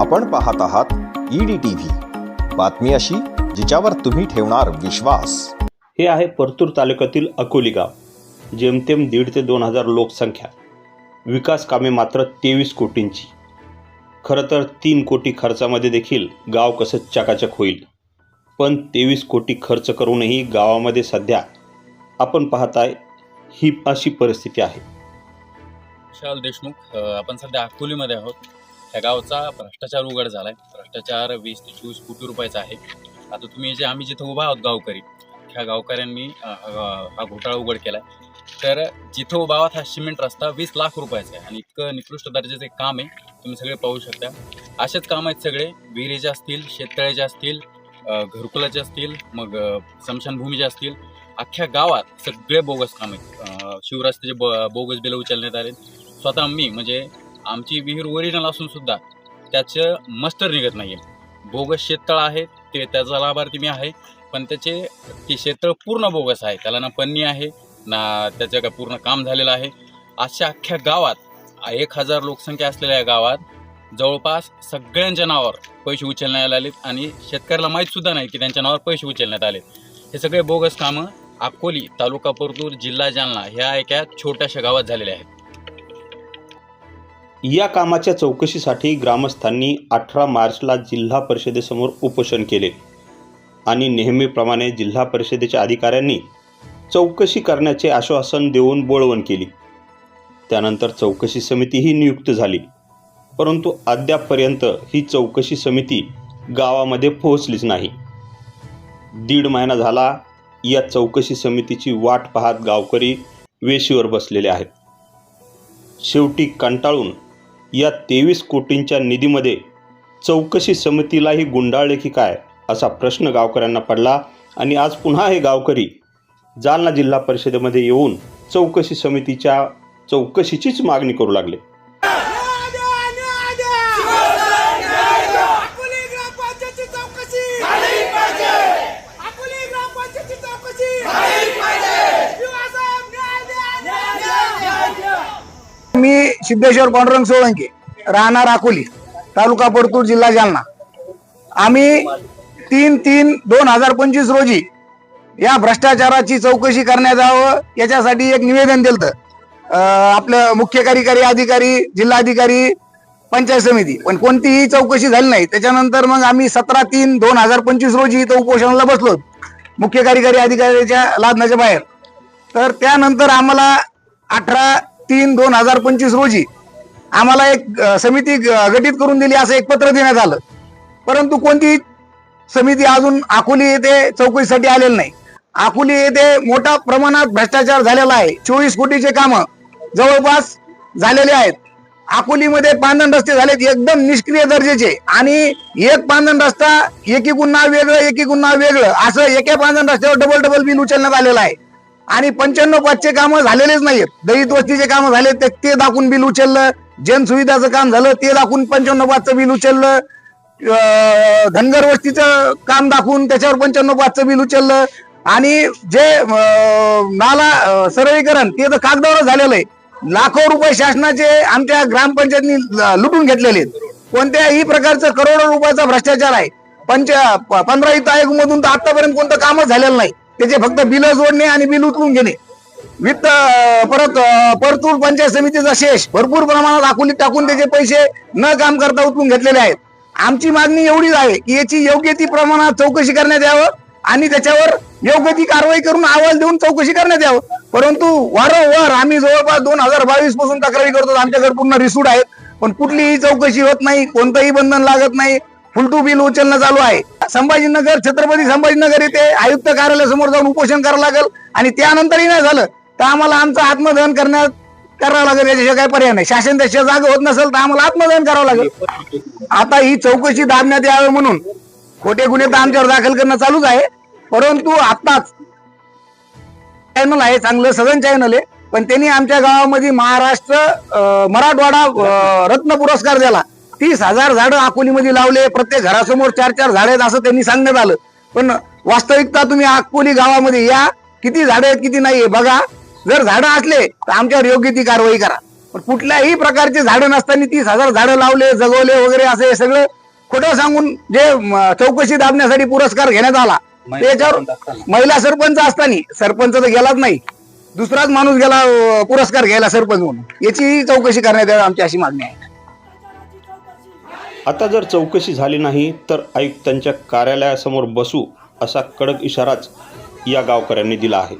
आपण पाहत आहात ईडी टीव्ही बातमी अशी जिच्यावर तुम्ही ठेवणार विश्वास. हे आहे परतूर तालुक्यातील अकोली गाव. जेमतेम दीड ते दोन हजार लोकसंख्या. विकास कामे मात्र तेवीस कोटींची. खरं तर तीन कोटी खर्चामध्ये देखील गाव कसं चकाचक होईल. पण तेवीस कोटी खर्च करूनही गावामध्ये सध्या आपण पाहताय ही अशी परिस्थिती आहे. विशाल देशमुख आपण सध्या अकोलीमध्ये आहोत. ह्या गावचा भ्रष्टाचार उघड झालाय. भ्रष्टाचार वीस ते चोवीस कोटी रुपयाचा आहे. आता तुम्ही जे आम्ही जिथं उभा आहोत गावकरी ह्या गावकऱ्यांनी हा घोटाळा उघड केलाय. तर जिथं उभा आहोत हा सिमेंट रस्ता वीस लाख रुपयाचा आहे. आणि इतकं निकृष्ट दर्जाचं एक काम आहे तुम्ही सगळे पाहू शकता. असेच काम आहेत सगळे. विहिरीचे असतील शेततळ्याचे असतील घरकुलाचे असतील मग स्मशानभूमीचे असतील. अख्ख्या गावात सगळे बोगस काम आहेत. शिवराजचे शिवराष्ट्राचे ब बोगस बिलं उचलण्यात आले स्वतः मी म्हणजे आमची विहीर ओरिजिनल असून सुद्धा त्याचं मस्तर निघत नाही आहे बोगस शेततळ आहे ते त्याचा लाभार्थी मी आहे पण त्याचे ते शेततळ पूर्ण बोगस आहे. त्याला ना पन्नी आहे ना त्याचं काय पूर्ण काम झालेलं आहे. अशा अख्ख्या गावात एक हजार लोकसंख्या असलेल्या या गावात जवळपास सगळ्यांच्या नावावर पैसे उचलण्यात आलेत आणि शेतकऱ्याला माहीतसुद्धा नाही की त्यांच्या नावावर पैसे उचलण्यात आलेत. हे सगळे बोगस कामं अकोली तालुका परतूर जिल्हा जालना ह्या एका छोट्याशा गावात झालेल्या आहेत. या कामाच्या चौकशीसाठी ग्रामस्थांनी अठरा मार्चला जिल्हा परिषदेसमोर उपोषण केले. आणि नेहमीप्रमाणे जिल्हा परिषदेच्या अधिकाऱ्यांनी चौकशी करण्याचे आश्वासन देऊन बोळवण केली. त्यानंतर चौकशी समितीही नियुक्त झाली. परंतु अद्यापपर्यंत ही चौकशी समिती गावामध्ये पोहोचलीच नाही. दीड महिना झाला या चौकशी समितीची वाट पाहत गावकरी वेशीवर बसलेले आहेत. शेवटी कंटाळून या तेवीस कोटींच्या निधीमध्ये चौकशी समितीलाही गुंडाळले की काय असा प्रश्न गावकऱ्यांना पडला आणि आज पुन्हा हे गावकरी जालना जिल्हा परिषदेमध्ये येऊन चौकशी समितीच्या चौकशीचीच मागणी करू लागले अकोली ग्रामपंचायतची चौकशी झाली पाहिजे अकोली ग्रामपंचायतची चौकशी झाली पाहिजे शिवसाहेब न्याय द्या न्याय द्या मी सिद्धेश्वर पांडुरंग सोळंके राहणार अकोली तालुका परतूर जिल्हा जालना. आम्ही तीन तीन दोन हजार पंचवीस रोजी या भ्रष्टाचाराची चौकशी करण्यात यावं याच्यासाठी एक निवेदन दिलं आपलं मुख्य कार्यकारी अधिकारी जिल्हाधिकारी पंचायत समिती. पण कोणतीही चौकशी झाली नाही. त्याच्यानंतर मग आम्ही सतरा तीन दोन हजार पंचवीस रोजी इथं उपोषणाला बसलो. मुख्य कार्यकारी अधिकाऱ्याच्या लादनाच्या बाहेर. तर त्यानंतर आम्हाला अठरा तीन दोन हजार पंचवीस रोजी आम्हाला एक समिती ग- गठीत करून दिली असं एक पत्र देण्यात आलं. परंतु कोणती समिती अजून अकोली येथे चौकशीसाठी आलेली नाही. अकोली येथे मोठ्या प्रमाणात भ्रष्टाचार झालेला आहे. चोवीस कोटीचे कामं जवळपास झालेले आहेत. अकोलीमध्ये पांधन रस्ते झालेत एकदम निष्क्रिय दर्जेचे. आणि एक पांधन रस्ता एकी गुन्हा वेगळं एकीकून गुन्हा वेगळं. असं एका पांधन रस्त्यावर डबल डबल बिल उचलण्यात आलेलं आहे. आणि पंच्याण्णव पाचचे कामं झालेलेच नाहीत दलित वस्तीचे कामं झाले ते ते दाखवून बिल उचललं. जन सुविधाचं काम झालं ते दाखवून पंच्याण्णव पाचचं बिल उचललं. धनगर वस्तीचं काम दाखवून त्याच्यावर पंच्याण्णव पाचचं बिल उचललं. आणि जे नाला सरळीकरण ते तर कागदावर झालेलं आहे. लाखो रुपये शासनाचे आमच्या ग्रामपंचायतनी ल- लुटून घेतलेले आहेत. कोणत्याही प्रकारचं करोडो रुपयाचा भ्रष्टाचार आहे. पंच प- पंधरा वित्त आयोग मधून तर आतापर्यंत कोणतं कामच झालेलं नाही. त्याचे फक्त बिल जोडणे आणि बिल उचलून घेणे. वित्त परत परतूर पंचायत समितीचा शेष भरपूर प्रमाणात आकुलीत टाकून त्याचे पैसे न काम करता उचलून घेतलेले आहेत. आमची मागणी एवढीच आहे की याची योग्य ती प्रमाणात चौकशी करण्यात यावं आणि त्याच्यावर योग्य ती कारवाई करून अहवाल देऊन चौकशी करण्यात यावं. परंतु वारंवार आम्ही जवळपास दोन हजार बावीसपासून तक्रारी करतो. आमच्याकडे पूर्ण रिसूट आहेत. पण कुठलीही चौकशी होत नाही कोणतंही बंधन लागत नाही. फुलटू बिल उचलणं चालू आहे. संभाजीनगर छत्रपती संभाजीनगर येथे आयुक्त कार्यालयासमोर जाऊन उपोषण करावं लागेल आणि त्यानंतरही नाही झालं तर आम्हाला आमचं आत्मदहन करण्यात करावं लागेल याच्याशिवाय काही पर्याय नाही. शासन त्याच्या जागा होत नसेल तर आम्हाला आत्मदहन करावं लागेल. आता ही चौकशी दाबण्यात यावी म्हणून खोटे गुन्हे तर आमच्यावर दाखल करणं चालूच आहे. परंतु आताच चॅनल आहे चांगलं सदन चॅनल आहे पण त्यांनी आमच्या गावामध्ये महाराष्ट्र मराठवाडा रत्न पुरस्कार दिला. तीस हजार झाडं अकोलीमध्ये लावले प्रत्येक घरासमोर चार चार झाडं आहेत असं त्यांनी सांगण्यात आलं. पण वास्तविकता तुम्ही अकोली गावामध्ये या किती झाडं आहेत किती नाही बघा. जर झाडं असले तर आमच्यावर योग्य ती कारवाई करा. पण कुठल्याही प्रकारचे झाडं नसताना तीस हजार झाडं लावले जगवले वगैरे असं हे सगळं खोटं सांगून जे चौकशी दाबण्यासाठी पुरस्कार घेण्यात आला त्याच्यावर महिला सरपंच असताना सरपंच तर गेलाच नाही. दुसराच माणूस गेला पुरस्कार घ्यायला सरपंच म्हणून. याची चौकशी करण्यात यावी आमची अशी मागणी आहे. आता जर चौकशी झाली नाही तर आयुक्तांच्या कार्यालयासमोर बसू असा कडक इशाराच या गावकऱ्यांनी दिला आहे.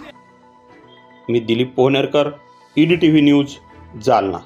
मी Dilip Pohanerkar E D T V news Jalna.